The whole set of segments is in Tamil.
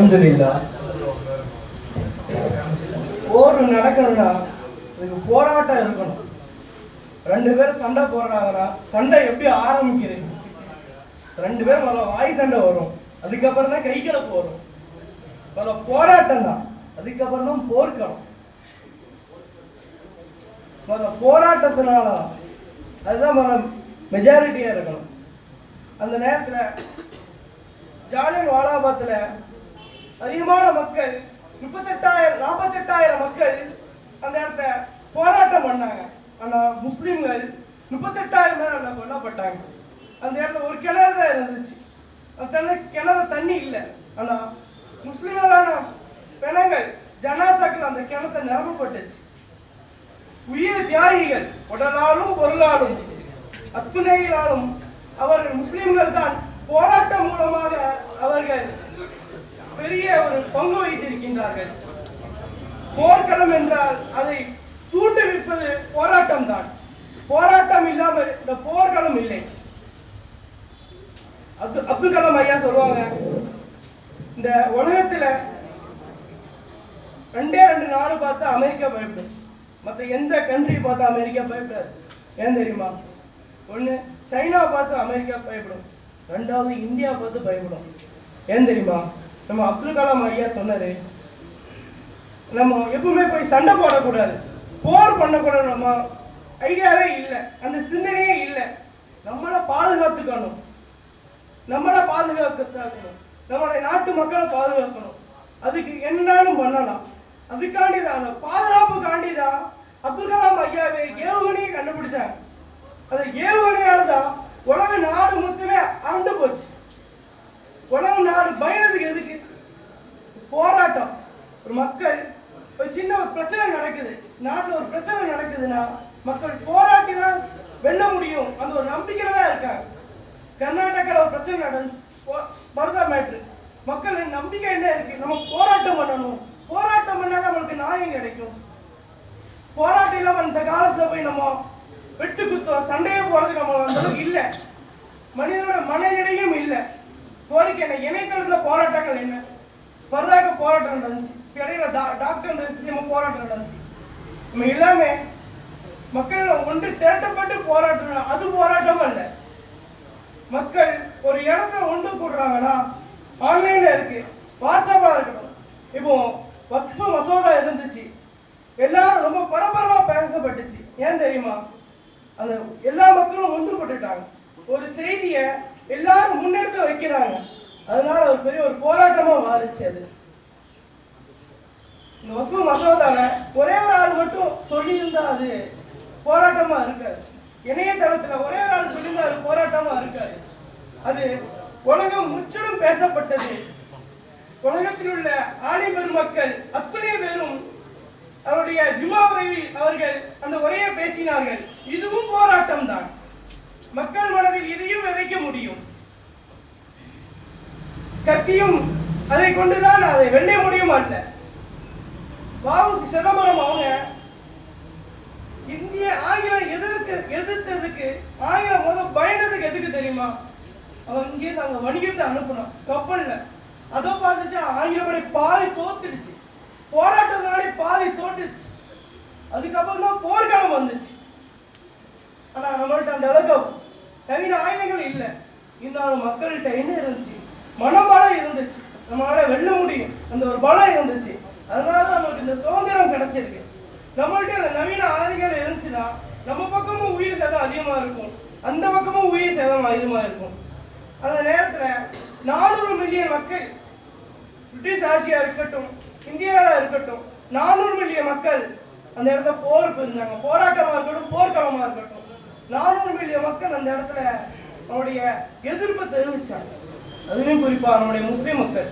அல்ஹம்துலில்லாஹ் போர் நடக்கணும்னா இதுக்கு போராட்டம் இருக்கணும். ரெண்டு பேரும் சண்டை போடுறாங்கன்னா சண்டை எப்படி ஆரம்பிக்குது? ரெண்டு பேரும் முதல்ல வாய் சண்டை வரும். அதுக்கப்புறம் தான் கைகளை வரும் முதல்ல போராட்டம் தான். அதுக்கப்புறம் தான் போர்க்களம். முதல்ல போராட்டத்தினால தான். அதுதான் முதல்ல மெஜாரிட்டியா இருக்கணும். அந்த நேரத்தில் ஜாலியன் வாலாபாத்தில் அதிகமான மக்கள் முப்பத்தெட்டாயிரம் நாற்பத்தெட்டாயிரம் மக்கள் அந்த இடத்த போராட்டம் பண்ணாங்க. ஆனா முஸ்லிம்கள் முப்பத்தெட்டாயிரம் பேர் அங்க கொல்லப்பட்டாங்க. அந்த இடத்துல ஒரு கிணறு தான் இருந்துச்சு. அந்த கிணறு தண்ணி இல்லை. ஆனா முஸ்லிம்களான பிணங்கள் ஜனாசாக்கள் அந்த கிணத்தை நிரப்பப்பட்டுச்சு. உயிர் தியாகிகள் உடலாலும் பொருளாலும் அத்துணைகளாலும் அவர்கள் முஸ்லிம்கள் தான் போராட்டம் மூலமாக அவர்கள் பெரிய ஒரு பங்கு வைத்திருக்கின்றார்கள் போர்க்களம் என்றால் அதை தூண்டுவிப்பது போராட்டம் தான் போராட்டம் இல்லாமல் இந்த போர்க்களம் இல்லை. அப்து அப்துல் கலாம் ஐயா சொல்லுவாங்க இந்த உலகத்துல ரெண்டே ரெண்டு நாடு பார்த்தா அமெரிக்கா பயப்படும் மற்ற எந்த கண்ட்ரி பார்த்தா அமெரிக்கா பயப்படாது ஏன் தெரியுமா? ஒண்ணு சைனா பார்த்து அமெரிக்கா பயப்படும் ரெண்டாவது இந்தியா பார்த்து பயப்படும் ஏன் தெரியுமா? நம்ம அப்துல் கலாம் ஐயா சொன்னார் நம்ம எப்பவுமே போய் சண்டை போடக்கூடாது. போர் பண்ணக்கூடாது நம்ம. ஐடியாவே இல்லை. அந்த சிந்தனையே இல்லை. நம்மளை பாதுகாத்துக்கணும். நம்மளை பாதுகாக்கணும் நம்மளுடைய நாட்டு மக்களை பாதுகாக்கணும். அதுக்கு என்னன்னு பண்ணலாம். அதுக்காண்டி தான் பாதுகாப்பு பாதுகாப்புக்காண்டி தான் அப்துல் கலாம் ஐயாவே ஏவுகணையை கண்டுபிடிச்சாங்க அந்த ஏவுகணையால தான் உலக நாடு மொத்தமே அரண்டு போச்சு உலக நாடு பயணத்துக்கு எதுக்கு போராட்டம். ஒரு மக்கள் ஒரு சின்ன ஒரு பிரச்சனை நடக்குது. நாட்டில் ஒரு பிரச்சனை நடக்குதுன்னா மக்கள் போராட்டி தான் வெல்ல முடியும். அந்த ஒரு நம்பிக்கையில தான் இருக்காங்க. கர்நாடகாவில் ஒரு பிரச்சனை நடந்துச்சு. மருதா மேட்ரு மக்கள் நம்பிக்கை என்ன இருக்கு? நம்ம போராட்டம் பண்ணணும். போராட்டம் பண்ணாதான் நம்மளுக்கு நியாயம் கிடைக்கும். போராட்டம் இல்லாமல் இந்த காலத்தில் போய் நம்ம வெட்டு குத்தம் சண்டையே போகிறதுக்கு நம்ம அந்த இல்லை. மனிதனோட மனநிலையும் இல்லை. கோரிக்கை என்ன? இணையதளத்தில் போராட்டங்கள் என்ன? பரதாக போராட்டம் நடந்துச்சு. இடையில டா- டாக்டர் நம்ம போராட்டம் நடந்துச்சு. நம்ம எல்லாமே மக்கள் ஒன்று திரட்டப்பட்டு போராட்டம் அது போராட்டம் அல்ல. மக்கள் ஒரு இடத்த ஒன்று கூடுறாங்கன்னா ஆன்லைன்ல இருக்கு வாட்ஸ்அப்பா இருக்கட்டும். இப்போ வக்ஃபு மசோதா இருந்துச்சு. எல்லாரும் ரொம்ப பரபரப்பா பேசப்பட்டுச்சு. ஏன் தெரியுமா? அந்த எல்லா மக்களும் ஒன்றுபட்டுட்டாங்க. ஒரு செய்தியை எல்லாரும் முன்னெடுத்து வைக்கிறாங்க. அதனால ஒரு பெரிய ஒரு போராட்டமா மாறிச்சு அது. இந்த ஒப்பு மசோதாவை ஒரே ஒரு ஆள் மட்டும் சொல்லியிருந்தா அது போராட்டமா இருக்காது. இணையதளத்துல ஒரே ஒரு ஆள் சொல்லியிருந்தா அது போராட்டமா இருக்காது. அது உலகம் முற்றிலும் பேசப்பட்டது. உலகத்தில் உள்ள ஆணி பெருமக்கள் அத்தனை பேரும் அவருடைய ஜுமா உரையில் அவர்கள் அந்த உரையை பேசினார்கள். இதுவும் போராட்டம் தான் மக்கள் மனதில் இதையும் விதைக்க முடியும். கத்தியும் அதை கொண்டுதான் அதை வெல்ல முடியும் அல்ல. வாவுசி சிதம்பரம் அவங்க இந்திய ஆங்கிலம் எதிர்க்கு எதிர்த்ததுக்கு ஆங்கிலம் முதல் பயந்ததுக்கு எதுக்கு தெரியுமா? அவன் இங்கே நாங்க வணிகத்தை அனுப்புனோம் கப்பல்ல. அதோ பார்த்துச்சு ஆங்கிலப்படை பாதி தோத்துடுச்சு. போராட்டத்தினாலே பாதி தோத்துடுச்சு. அதுக்கப்புறம் தான் போர்க்காலம் வந்துச்சு. ஆனா நம்மள்ட்ட அந்த அளவுக்கு நவீன ஆயுதங்கள் இல்லை. இருந்தாலும் மக்கள்கிட்ட என்ன இருந்துச்சு? மனம் நம்மளால வெல்ல முடியும். அந்த ஒரு பலம் இருந்துச்சு. அதனால தான் நமக்கு இந்த சுதந்திரம் கிடைச்சிருக்கு. நம்மள்ட்ட அந்த நவீன ஆதிகள் இருந்துச்சுன்னா நம்ம பக்கமும் உயிர் சேதம் அதிகமா இருக்கும். அந்த பக்கமும் உயிர் சேதம் அதிகமா இருக்கும். அந்த நேரத்துல நானூறு மில்லியன் மக்கள் பிரிட்டிஷ் ஆசியா இருக்கட்டும் இந்தியாவில் இருக்கட்டும் நானூறு மில்லியன் மக்கள் அந்த இடத்துல போருக்கு இருந்தாங்க. போராட்டமா இருக்கட்டும் போர்க்களமா இருக்கட்டும். நானூறு மில்லியன் மக்கள் அந்த இடத்துல அவருடைய எதிர்ப்பை தெரிவிச்சாங்க. அதுலேயும் குறிப்பாக நம்முடைய முஸ்லீம் மக்கள்.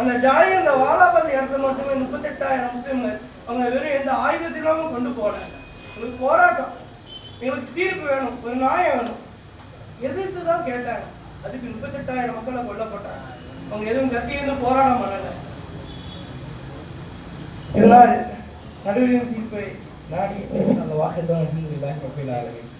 அந்த ஜாலி அந்த வாலாபாத் இடத்துல மட்டுமே முப்பத்தெட்டாயிரம் முஸ்லீம்கள் அவங்க வெறும் எந்த ஆயுதத்தினாலும் கொண்டு போனாங்க. எங்களுக்கு போராட்டம். எங்களுக்கு தீர்ப்பு வேணும் ஒரு நியாயம் வேணும். எதிர்த்து தான் கேட்டாங்க. அதுக்கு முப்பத்தெட்டாயிரம் மக்களை கொல்லப்பட்டாங்க அவங்க எதுவும் கத்தியிருந்து போராட பண்ணல. இதனால் நடுவரின் தீர்ப்பை நாடி அந்த வாக்கிட்டு தான் ரபில்